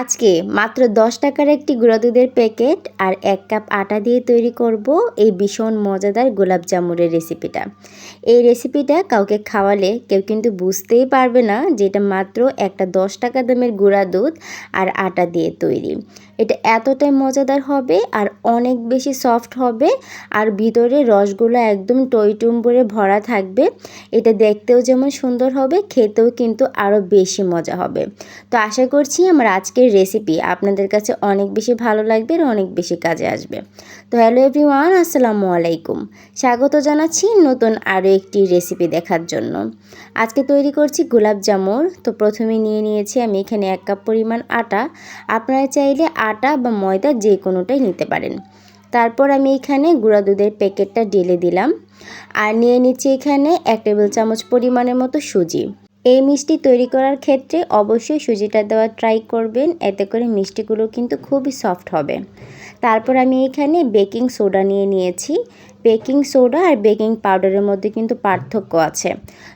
আজকে মাত্র দশ টাকার একটি গুঁড়া দুধের প্যাকেট আর এক কাপ আটা দিয়ে তৈরি করব এই ভীষণ মজাদার গোলাপ জামুরের রেসিপিটা। এই রেসিপিটা কাউকে খাওয়ালে কেউ কিন্তু বুঝতেই পারবে না যে এটা মাত্র একটা দশ টাকা দামের গুঁড়া দুধ আর আটা দিয়ে তৈরি। এটা এতটাই মজাদার হবে আর অনেক বেশি সফট হবে আর ভিতরে রসগুলো একদম টইটুম্বরে ভরা থাকবে। এটা দেখতেও যেমন সুন্দর হবে, খেতেও কিন্তু আরও বেশি মজা হবে। তো আশা করছি আমার আজকের রেসিপি আপনাদের কাছে অনেক বেশি ভালো লাগবে আর অনেক বেশি কাজে আসবে। তো হ্যালো এভরিওয়ান আসসালামু আলাইকুম। স্বাগত জানাচ্ছি নতুন আরও একটি রেসিপি দেখার জন্য। আজকে তৈরি করছি গোলাপ জামুর। তো প্রথমে নিয়ে নিয়েছি আমি এখানে এক কাপ পরিমাণ আটা। আপনারা চাইলে আটা বা ময়দা যে কোনোটাই নিতে পারেন। তারপর আমি এখানে গুঁড়া দুধের প্যাকেটটা ঢেলে দিলাম। আর নিয়ে নিচ্ছি এখানে এক টেবিল চামচ পরিমাণের মতো সুজি। এই মিষ্টি তৈরি করার ক্ষেত্রে অবশ্যই সুজিটা দেওয়া ট্রাই করবেন। এতে করে মিষ্টিগুলো কিন্তু খুবই সফট হবে। তারপর আমি এখানে বেকিং সোডা নিয়ে নিয়েছি। বেকিং সোডা আর বেকিং পাউডারের মধ্যে কিন্তু পার্থক্য আছে।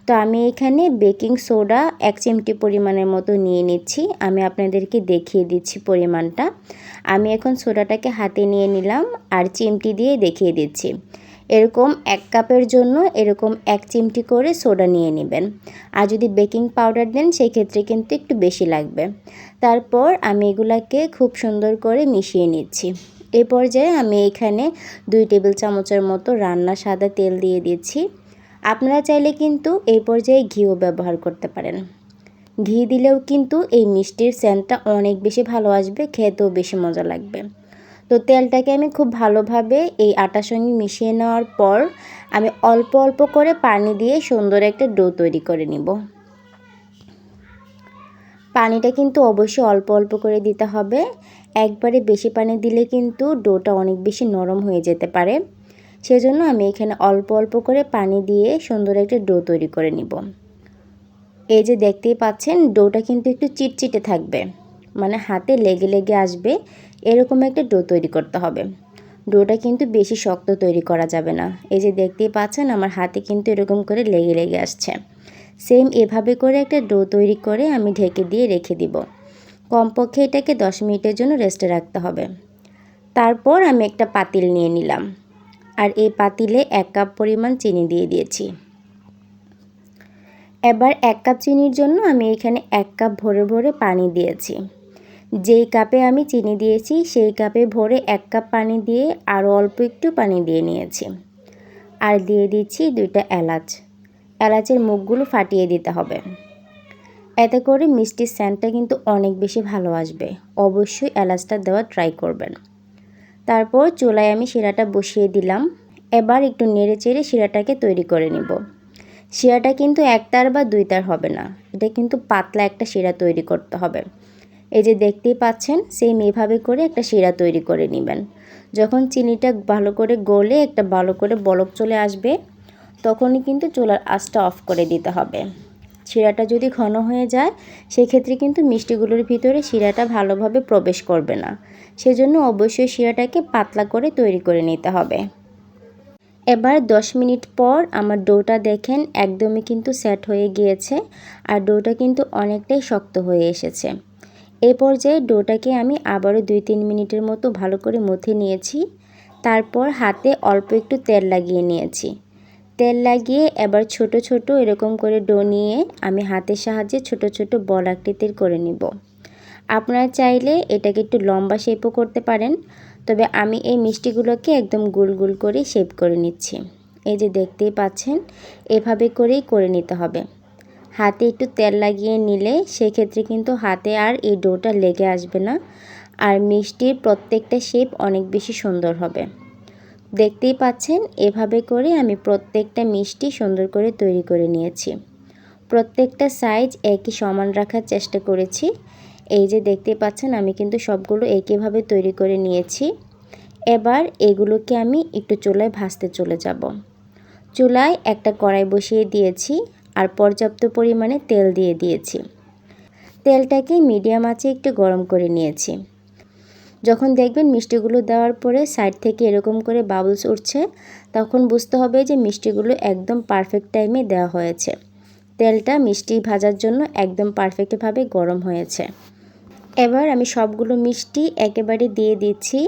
তো আমি এখানে বেকিং সোডা এক চিমটি পরিমাণের মতো নিয়ে নিচ্ছি। আমি আপনাদেরকে দেখিয়ে দিচ্ছি পরিমাণটা। আমি এখন সোডাটাকে হাতে নিয়ে নিলাম আর চিমটি দিয়ে দেখিয়ে দিচ্ছি। এরকম এক কাপের জন্য এরকম এক চিমটি করে সোডা নিয়ে নেবেন। আর যদি বেকিং পাউডার দেন সেই ক্ষেত্রে কিন্তু একটু বেশি লাগবে। তারপর আমি এগুলাকে খুব সুন্দর করে মিশিয়ে নিচ্ছি। এ পর্যায়ে আমি এখানে দুই টেবিল চামচের মতো রান্না সাদা তেল দিয়ে দিচ্ছি। আপনারা চাইলে কিন্তু এই পর্যায়ে ঘিও ব্যবহার করতে পারেন। ঘি দিলেও কিন্তু এই মিষ্টির সেন্টটা অনেক বেশি ভালো আসবে, খেতেও বেশি মজা লাগবে। তো তেলটাকে আমি খুব ভালোভাবে এই আটার সঙ্গে মিশিয়ে নেওয়ার পর আমি অল্প অল্প করে পানি দিয়ে সুন্দর একটা ডো তৈরি করে নিব। পানিটা কিন্তু অবশ্যই অল্প অল্প করে দিতে হবে। একবারে বেশি পানি দিলে কিন্তু ডোটা অনেক বেশি নরম হয়ে যেতে পারে। সেজন্য আমি এখানে অল্প অল্প করে পানি দিয়ে সুন্দর একটা ডো তৈরি করে নিব। এই যে দেখতেই পাচ্ছেন, ডোটা কিন্তু একটু চিটচিটে থাকবে। মানে হাতে লেগে লেগে আসবে, এরকম একটা ডো তৈরি করতে হবে। ডোটা কিন্তু বেশি শক্ত তৈরি করা যাবে না। এই যে দেখতেই পাচ্ছেন, আমার হাতে কিন্তু এরকম করে লেগে লেগে আসছে। সেম এভাবে করে একটা ডো তৈরি করে আমি ঢেকে দিয়ে রেখে দিব। কমপক্ষে এটাকে দশ মিনিটের জন্য রেস্টে রাখতে হবে। তারপর আমি একটা পাতিল নিয়ে নিলাম। আর এই পাতিলে এক কাপ পরিমাণ চিনি দিয়ে দিয়েছি। এবার এক কাপ চিনির জন্য আমি এখানে এক কাপ ভরে ভরে পানি দিয়েছি। যেই কাপে আমি চিনি দিয়েছি, সেই কাপে ভরে এক কাপ পানি দিয়ে আরও অল্প একটু পানি দিয়ে নিয়েছি। আর দিয়ে দিচ্ছি দুইটা এলাচ। এলাচের মুখগুলো ফাটিয়ে দিতে হবে। এতে করে মিষ্টির স্যান্ডটা কিন্তু অনেক বেশি ভালো আসবে। অবশ্যই এলাচটা দেওয়া ট্রাই করবেন। তারপর চুলায় আমি শিরাটা বসিয়ে দিলাম। এবার একটু নেড়ে চেড়ে শিরাটাকে তৈরি করে নিব। শিরাটা কিন্তু একতার বা দুইতার হবে না। এটা কিন্তু পাতলা একটা শিরা তৈরি করতে হবে। এই যে দেখতেই পাচ্ছেন সেম এভাবে করে একটা শিরা তৈরি করে নেবেন। যখন চিনিটা ভালো করে গলে একটা ভালো করে বলক চলে আসবে তখনই কিন্তু চুলার আঁচটা অফ করে দিতে হবে। শিরাটা যদি ঘন হয়ে যায়, সেক্ষেত্রে কিন্তু মিষ্টিগুলোর ভিতরে শিরাটা ভালোভাবে প্রবেশ করবে না। সেজন্য অবশ্যই শিরাটাকে পাতলা করে তৈরি করে নিতে হবে। এবার 10 মিনিট পর আমার ডোটা দেখেন একদমই কিন্তু সেট হয়ে গিয়েছে আর ডোটা কিন্তু অনেকটাই শক্ত হয়ে এসেছে। এ পর্যায়ে ডোটাকে আমি আবারও দুই তিন মিনিটের মতো ভালো করে মথে নিয়েছি। তারপর হাতে অল্প একটু তেল লাগিয়ে নিয়েছি। তেল লাগিয়ে এবার ছোট ছোট এরকম করে ডো নিয়ে আমি হাতের সাহায্যে ছোট ছোট বল আকৃতির করে নিব। আপনারা চাইলে এটাকে একটু লম্বা শেপও করতে পারেন, তবে আমি এই মিষ্টিগুলোকে একদম গুল গুল করে শেপ করে নিচ্ছি। এই যে দেখতেই পাচ্ছেন, এভাবে করেই করে নিতে হবে। হাতে একটু তেল লাগিয়ে নিলে সেক্ষেত্রে কিন্তু হাতে আর এই ডোটা লেগে আসবে না, আর মিষ্টির প্রত্যেকটা শেপ অনেক বেশি সুন্দর হবে। দেখতেই পাচ্ছেন, এভাবে করে আমি প্রত্যেকটা মিষ্টি সুন্দর করে তৈরি করে নিয়েছি। প্রত্যেকটা সাইজ একই সমান রাখার চেষ্টা করেছি। এই যে দেখতে পাচ্ছেন, আমি কিন্তু সবগুলো একইভাবে তৈরি করে নিয়েছি। এবার এগুলোকে আমি একটু চুলায় ভাজতে চলে যাব। চুলায় একটা কড়াই বসিয়ে দিয়েছি আর পর্যাপ্ত পরিমাণে তেল দিয়ে দিয়েছি। তেলটাকে মিডিয়াম আঁচে একটু গরম করে নিয়েছি। যখন দেখবেন মিষ্টিগুলো দেওয়ার পরে সাইড থেকে এরকম করে বাবলস উঠছে, তখন বুঝতে হবে যে মিষ্টিগুলো একদম পারফেক্ট টাইমে দেওয়া হয়েছে। তেলটা মিষ্টি ভাজার জন্য একদম পারফেক্টভাবে গরম হয়েছে। এবার আমি সবগুলো মিষ্টি একেবারে দিয়ে দিচ্ছি।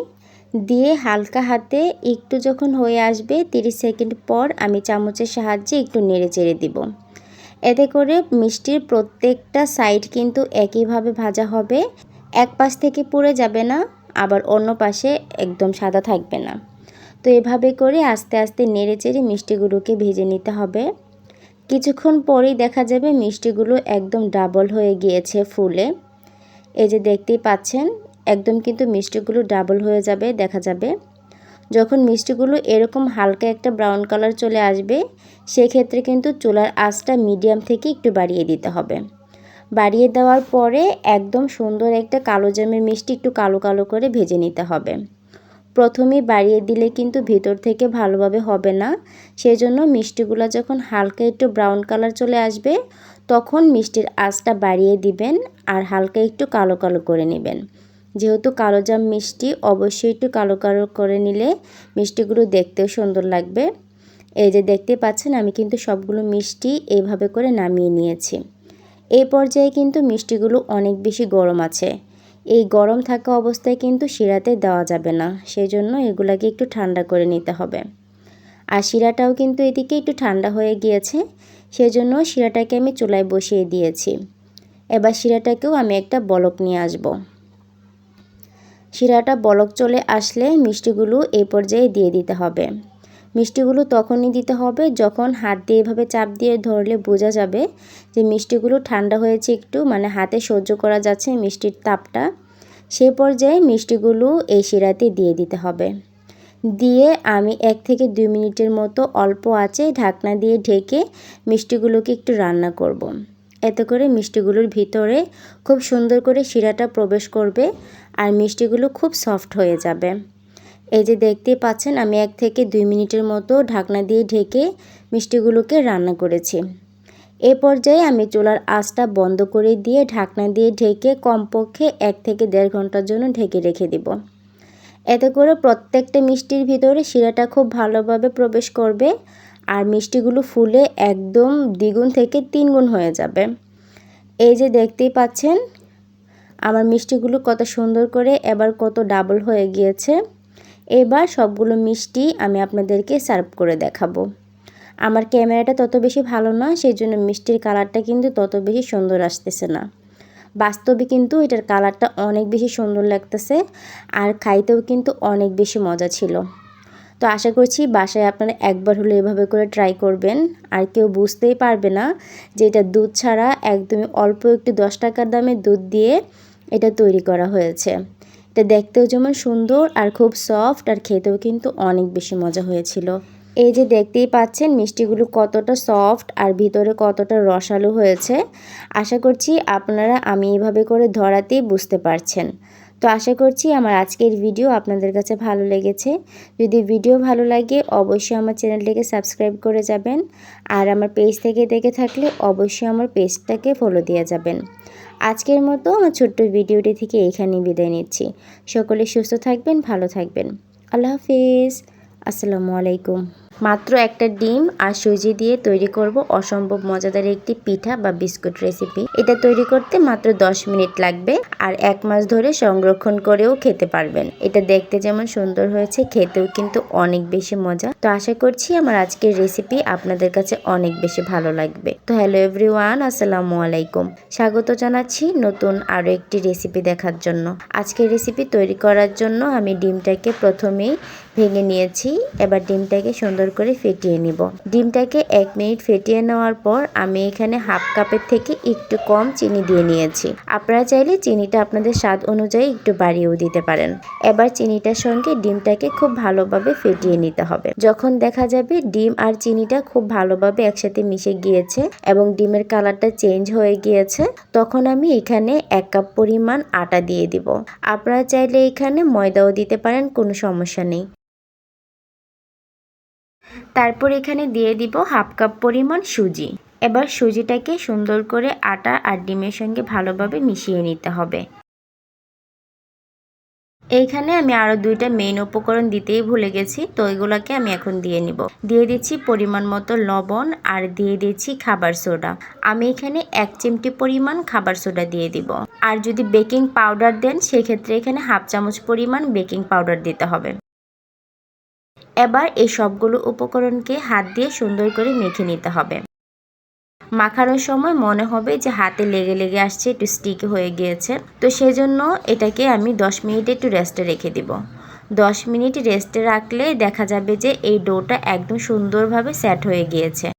দিয়ে হালকা হাতে একটু যখন হয়ে আসবে 30 সেকেন্ড পর আমি চামচের সাহায্যে একটু নেড়ে চেড়ে দিব। এতে করে মিষ্টির প্রত্যেকটা সাইড কিন্তু একইভাবে ভাজা হবে। এক পাশ থেকে পুড়ে যাবে না। আবার অন্য পাশে একদম সাদা থাকবে না। তো এভাবে করে আস্তে আস্তে নেড়ে চেড়ে মিষ্টিগুলোকে ভেজে নিতে হবে। কিছুক্ষণ পরেই দেখা যাবে মিষ্টিগুলো একদম ডাবল হয়ে গিয়েছে ফুলে। এই যে দেখতেই পাচ্ছেন, একদম কিন্তু মিষ্টিগুলো ডাবল হয়ে যাবে, দেখা যাবে। যখন মিষ্টিগুলো এরকম হালকা একটা ব্রাউন কালার চলে আসবে, সেক্ষেত্রে কিন্তু চুলার আঁচটা মিডিয়াম থেকে একটু বাড়িয়ে দিতে হবে। বাড়িয়ে দেওয়ার পরে একদম সুন্দর একটা কালো জামের মিষ্টি একটু কালো কালো করে ভেজে নিতে হবে। প্রথমেই বাড়িয়ে দিলে কিন্তু ভিতর থেকে ভালোভাবে হবে না। সেই জন্য মিষ্টিগুলো যখন হালকা একটু ব্রাউন কালার চলে আসবে, তখন মিষ্টির আঁচটা বাড়িয়ে দিবেন আর হালকা একটু কালো কালো করে নেবেন। যেহেতু কালো জাম মিষ্টি, অবশ্যই একটু কালো কালো করে নিলে মিষ্টিগুলো দেখতেও সুন্দর লাগবে। এই যে দেখতে পাচ্ছেন, আমি কিন্তু সবগুলো মিষ্টি এইভাবে করে নামিয়ে নিয়েছি। এই পর্যায়ে কিন্তু মিষ্টিগুলো অনেক বেশি গরম আছে। এই গরম থাকা অবস্থায় কিন্তু শিরাতে দেওয়া যাবে না সেই জন্য এগুলাকে একটু ঠান্ডা করে নিতে হবে। আর শিরাটাও কিন্তু এদিকে একটু ঠান্ডা হয়ে গিয়েছে, সেজন্য শিরাটাকে আমি চুলায় বসিয়ে দিয়েছি। এবার শিরাটাকেও আমি একটা বলক নিয়ে আসব। শিরাটা বলক চলে আসলে মিষ্টিগুলো এই পর্যায়ে দিয়ে দিতে হবে। মিষ্টিগুলো তখনই দিতে হবে যখন হাত দিয়ে এভাবে চাপ দিয়ে ধরলে বোঝা যাবে যে মিষ্টিগুলো ঠান্ডা হয়েছে একটু মানে হাতে সহ্য করা যাচ্ছে মিষ্টির তাপটা। সে পর্যায়ে মিষ্টিগুলো এই শিরাতে দিয়ে দিতে হবে। দিয়ে আমি এক থেকে দুই মিনিটের মতো অল্প আছে ঢাকনা দিয়ে ঢেকে মিষ্টিগুলোকে একটু রান্না করব। এতে করে মিষ্টিগুলোর ভিতরে খুব সুন্দর করে শিরাটা প্রবেশ করবে আর মিষ্টিগুলো খুব সফট হয়ে যাবে। এই যে দেখতেই পাচ্ছেন, আমি এক থেকে দুই মিনিটের মতো ঢাকনা দিয়ে ঢেকে মিষ্টিগুলোকে রান্না করেছি। এ পর্যায়ে আমি চুলার আঁচটা বন্ধ করে দিয়ে ঢাকনা দিয়ে ঢেকে কমপক্ষে এক থেকে দেড় ঘণ্টার জন্য ঢেকে রেখে দিব। এতে করে প্রত্যেকটা মিষ্টির ভিতরে শিরাটা খুব ভালোভাবে প্রবেশ করবে আর মিষ্টিগুলো ফুলে একদম দ্বিগুণ থেকে তিনগুণ হয়ে যাবে। এই যে দেখতেই পাচ্ছেন, আমার মিষ্টিগুলো কত সুন্দর করে এবার কত ডাবল হয়ে গিয়েছে। এবার সবগুলো মিষ্টি আমি আপনাদেরকে সার্ভ করে দেখাবো। আমার ক্যামেরাটা তত বেশি ভালো না সেই জন্য মিষ্টির কালারটা কিন্তু তত বেশি সুন্দর আসতেছে না। বাস্তবে কিন্তু এটার কালারটা অনেক বেশি সুন্দর লাগতেছে আর খাইতেও কিন্তু অনেক বেশি মজা ছিল। তো আশা করছি বাসায় আপনারা একবার হলে এভাবে করে ট্রাই করবেন। আর কেউ বুঝতেই পারবে না যে এটা দুধ ছাড়া একদমই অল্প একটু দশ টাকার দামে দুধ দিয়ে এটা তৈরি করা হয়েছে। এটা দেখতেও যেমন সুন্দর আর খুব সফট আর খেতেও কিন্তু অনেক বেশি মজা হয়েছিল। এই যে দেখতেই পাচ্ছেন মিষ্টিগুলো কতটা সফট আর ভিতরে কতটা রসালো হয়েছে। আশা করছি আপনারা আমি এভাবে করে ধরাতেই বুঝতে পারছেন। তো আশা করছি আমার আজকের ভিডিও আপনাদের কাছে ভালো লেগেছে। যদি ভিডিও ভালো লাগে অবশ্যই আমার চ্যানেলটিকে সাবস্ক্রাইব করে যাবেন। আর আমার পেজ থেকে দেখে থাকলে অবশ্যই আমার পেজটাকে ফলো দিয়ে যাবেন। আজকের মতো আমার ছোট্ট ভিডিওটি থেকে এখানেই বিদায় নিচ্ছি। সকলে সুস্থ থাকবেন, ভালো থাকবেন। আল্লাহ হাফিজ। আসসালামু আলাইকুম। মাত্র একটা ডিম আর সুজি দিয়ে তৈরি করব অসম্ভব মজাদার একটি পিঠা বা বিস্কুট রেসিপি এটা তৈরি করতে মাত্র 10 মিনিট লাগবে আর এক মাস ধরে সংরক্ষণ করেও খেতে পারবেন। এটা দেখতে যেমন সুন্দর হয়েছে, খেতেও কিন্তু অনেক বেশি মজা। তো আশা করছি আমার আজকের রেসিপি আপনাদের কাছে অনেক বেশি ভালো লাগবে। তো হ্যালো এভরিওয়ান আসসালামু আলাইকুম। স্বাগত জানাচ্ছি নতুন আরও একটি রেসিপি দেখার জন্য। আজকের রেসিপি তৈরি করার জন্য আমি ডিমটাকে প্রথমেই ভেঙে নিয়েছি। এবার ডিমটাকে সুন্দর করে ফেটিয়ে নিব। ডিমটাকে এক মিনিট ফেটিয়ে নেওয়ার পর আমি এখানে হাফ কাপের থেকে একটু কম চিনি দিয়ে নিয়েছি। আপনারা চাইলে চিনিটা আপনাদের স্বাদ অনুযায়ী একটু বাড়িয়েও দিতে পারেন। এবার চিনিটার সঙ্গে ডিমটাকে খুব ভালোভাবে ফেটিয়ে নিতে হবে। যখন দেখা যাবে ডিম আর চিনিটা খুব ভালোভাবে একসাথে মিশে গিয়েছে এবং ডিমের কালারটা চেঞ্জ হয়ে গিয়েছে, তখন আমি এখানে এক কাপ পরিমাণ আটা দিয়ে দিব। আপনারা চাইলে এখানে ময়দাও দিতে পারেন, কোনো সমস্যা নেই। তারপর এখানে দিয়ে দিব হাফ কাপ পরিমাণ সুজি। এবার সুজিটাকে সুন্দর করে আটা আর ডিমের সঙ্গে ভালোভাবে মিশিয়ে নিতে হবে। এইখানে আমি আরও দুইটা মেইন উপকরণ দিতেই ভুলে গেছি, তো এগুলোকে আমি এখন দিয়ে নিব। দিয়ে দিচ্ছি পরিমাণ মতো লবণ আর দিয়ে দিচ্ছি খাবার সোডা। আমি এখানে এক চিমটি পরিমাণ খাবার সোডা দিয়ে দিব। আর যদি বেকিং পাউডার দেন, সেক্ষেত্রে এখানে হাফ চামচ পরিমাণ বেকিং পাউডার দিতে হবে। এবার এই সবগুলো উপকরণকে হাত দিয়ে সুন্দর করে মেখে নিতে হবে। মাখানোর সময় মনে হবে যে হাতে লেগে লেগে আসছে, একটু স্টিক হয়ে গিয়েছে। তো সেজন্য এটাকে আমি 10 মিনিট একটু রেস্টে রেখে দিব। 10 মিনিট রেস্টে রাখলে দেখা যাবে যে এই ডোটা একদম সুন্দরভাবে সেট হয়ে গিয়েছে।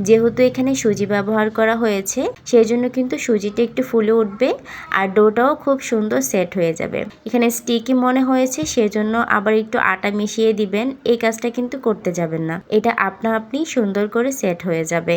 যেহেতু এখানে সুজি ব্যবহার করা হয়েছে সেই জন্য কিন্তু সুজিটা একটু ফুলে উঠবে আর ডোটাও খুব সুন্দর সেট হয়ে যাবে। এখানে স্টিকি মনে হয়েছে, সেজন্য আবার একটু আটা মিশিয়ে দিবেন। এই কাজটা কিন্তু করতে যাবেন না। এটা আপনা আপনি সুন্দর করে সেট হয়ে যাবে।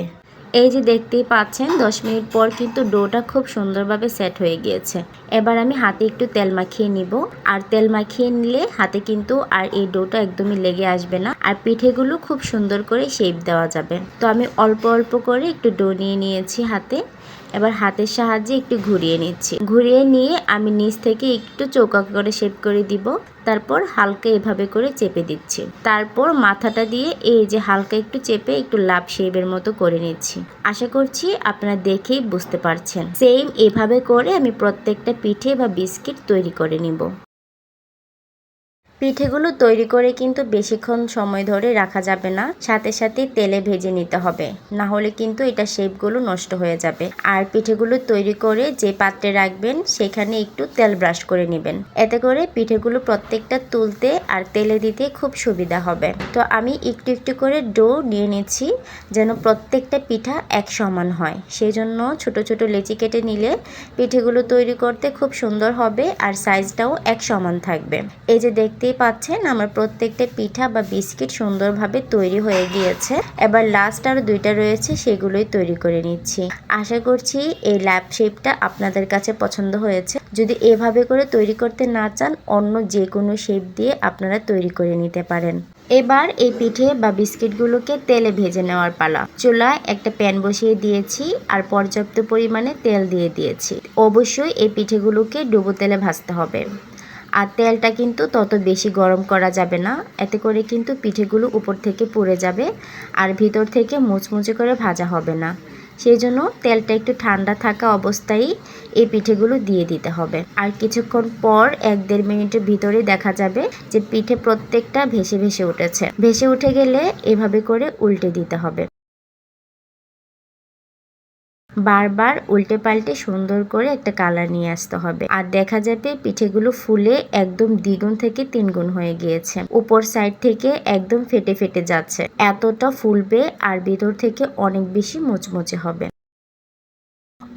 এই যে দেখতেই পাচ্ছেন, দশ মিনিট পর কিন্তু ডোটা খুব সুন্দরভাবে সেট হয়ে গিয়েছে। এবার আমি হাতে একটু তেল মাখিয়ে নিব। আর তেল মাখিয়ে নিলে হাতে কিন্তু আর এই ডোটা একদমই লেগে আসবে না। আর পিঠেগুলো খুব সুন্দর করে শেপ দেওয়া যাবে। তো আমি অল্প অল্প করে একটু ডো নিয়ে নিয়েছি হাতে। এবার হাতের সাহায্যে একটু ঘুরিয়ে নিচ্ছি। ঘুরিয়ে নিয়ে আমি নিচ থেকে একটু চৌকা করে শেপ করে দিব। তারপর হালকা এভাবে করে চেপে দিচ্ছি। তারপর মাথাটা দিয়ে এই যে হালকা একটু চেপে একটু লাভ শেপের মতো করে নিচ্ছি। আশা করছি আপনারা দেখেই বুঝতে পারছেন। সেম এভাবে করে আমি প্রত্যেকটা পিঠে বা বিস্কিট তৈরি করে নিব। পিঠেগুলো তৈরি করে কিন্তু বেশিক্ষণ সময় ধরে রাখা যাবে না। সাথে সাথে তেলে ভেজে নিতে হবে। না হলে কিন্তু এটা শেপগুলো নষ্ট হয়ে যাবে। আর পিঠেগুলো তৈরি করে যে পাত্রে রাখবেন, সেখানে একটু তেল ব্রাশ করে নেবেন। এতে করে পিঠেগুলো প্রত্যেকটা তুলতে আর তেলে দিতে খুব সুবিধা হবে। তো আমি একটু একটু করে ডো নিয়ে নিচ্ছি যেন প্রত্যেকটা পিঠা এক সমান হয়। সেই জন্য ছোট ছোট লেচি কেটে নিলে পিঠেগুলো তৈরি করতে খুব সুন্দর হবে আর সাইজটাও এক সমান থাকবে। এই যে দেখতে দেখতেই পাচ্ছেন, আমার প্রত্যেকটা পিঠা বা বিস্কিট সুন্দরভাবে তৈরি হয়ে গিয়েছে। এবার লাস্ট আর দুইটা রয়েছে, সেগুলোই তৈরি করে নিচ্ছি। আশা করছি এই ল্যাপ শেপটা আপনাদের কাছে পছন্দ হয়েছে। যদি এভাবে করে তৈরি করতে না চান, অন্য যে কোনো শেপ দিয়ে আপনারা তৈরি করে নিতে পারেন। এবার এই পিঠে বা বিস্কিটগুলোকে তেলে ভেজে নেওয়ার পালা। চুলায় একটা প্যান বসিয়ে দিয়েছি আর পর্যাপ্ত পরিমাণে তেল দিয়ে দিয়েছি। অবশ্যই এই পিঠেগুলোকে ডুবো তেলে ভাজতে হবে। আর তেলটা কিন্তু তত বেশি গরম করা যাবে না। এতে করে কিন্তু পিঠেগুলো উপর থেকে পুড়ে যাবে আর ভিতর থেকে মুচমুচে করে ভাজা হবে না। সেই জন্য তেলটা একটু ঠান্ডা থাকা অবস্থায় এই পিঠেগুলো দিয়ে দিতে হবে। আর কিছুক্ষণ পর এক দেড় মিনিটের ভিতরে দেখা যাবে যে পিঠে প্রত্যেকটা ভেসে ভেসে উঠেছে। ভেসে উঠে গেলে এভাবে করে উল্টে দিতে হবে। বারবার উল্টে পাল্টে সুন্দর করে একটা কালার নিয়ে আসতে হবে। আর দেখা যাবে পিঠেগুলো ফুলে একদম দ্বিগুণ থেকে তিনগুণ হয়ে গিয়েছে। উপর সাইড থেকে একদম ফেটে ফেটে যাচ্ছে। এতটা ফুলবে আর ভিতর থেকে অনেক বেশি মুচমুচে হবে।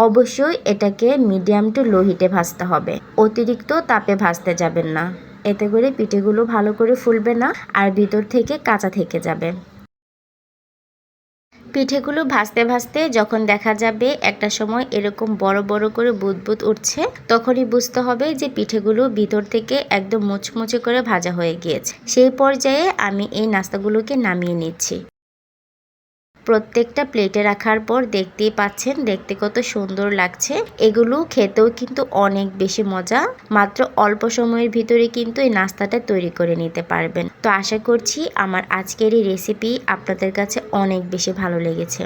অবশ্যই এটাকে মিডিয়াম টু লো হিটে ভাজতে হবে। অতিরিক্ত তাপে ভাজতে যাবেন না। এতে করে পিঠেগুলো ভালো করে ফুলবে না আর ভিতর থেকে কাঁচা থেকে যাবে। পিঠেগুলো ভাসতে ভাসতে যখন দেখা যাবে একটা সময় এরকম বড় বড় করে বুদবুদ উঠছে, তখনই বুঝতে হবে যে পিঠেগুলো ভিতর থেকে একদম মুচমুচে করে ভাজা হয়ে গিয়েছে। সেই পর্যায়ে আমি এই নাস্তাগুলোকে নামিয়ে নিচ্ছি। প্রত্যেকটা প্লেটে রাখার পর দেখতেই পাচ্ছেন, দেখতে কত সুন্দর লাগছে। এগুলো খেতেও কিন্তু অনেক বেশি মজা। মাত্র অল্প সময়ের ভিতরে কিন্তু এই নাস্তাটা তৈরি করে নিতে পারবেন। তো আশা করছি আমার আজকের এই রেসিপি আপনাদের কাছে অনেক বেশি ভালো লেগেছে।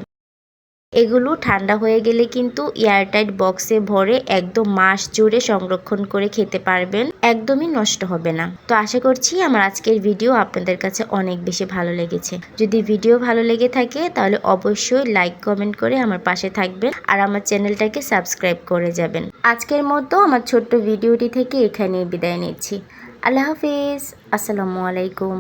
এগুলো ঠান্ডা হয়ে গেলে কিন্তু এয়ারটাইট বক্সে ভরে একদম মাস জুড়ে সংরক্ষণ করে খেতে পারবেন, একদমই নষ্ট হবে না। তো আশা করছি আমার আজকের ভিডিও আপনাদের কাছে অনেক বেশি ভালো লেগেছে। যদি ভিডিও ভালো লেগে থাকে তাহলে অবশ্যই লাইক, কমেন্ট করে আমার পাশে থাকবেন আর আমার চ্যানেলটাকে সাবস্ক্রাইব করে যাবেন। আজকের মতো আমার ছোট্ট ভিডিওটি থেকে এখানেই বিদায় নিচ্ছি। আল্লাহ হাফিজ, আসসালামু আলাইকুম।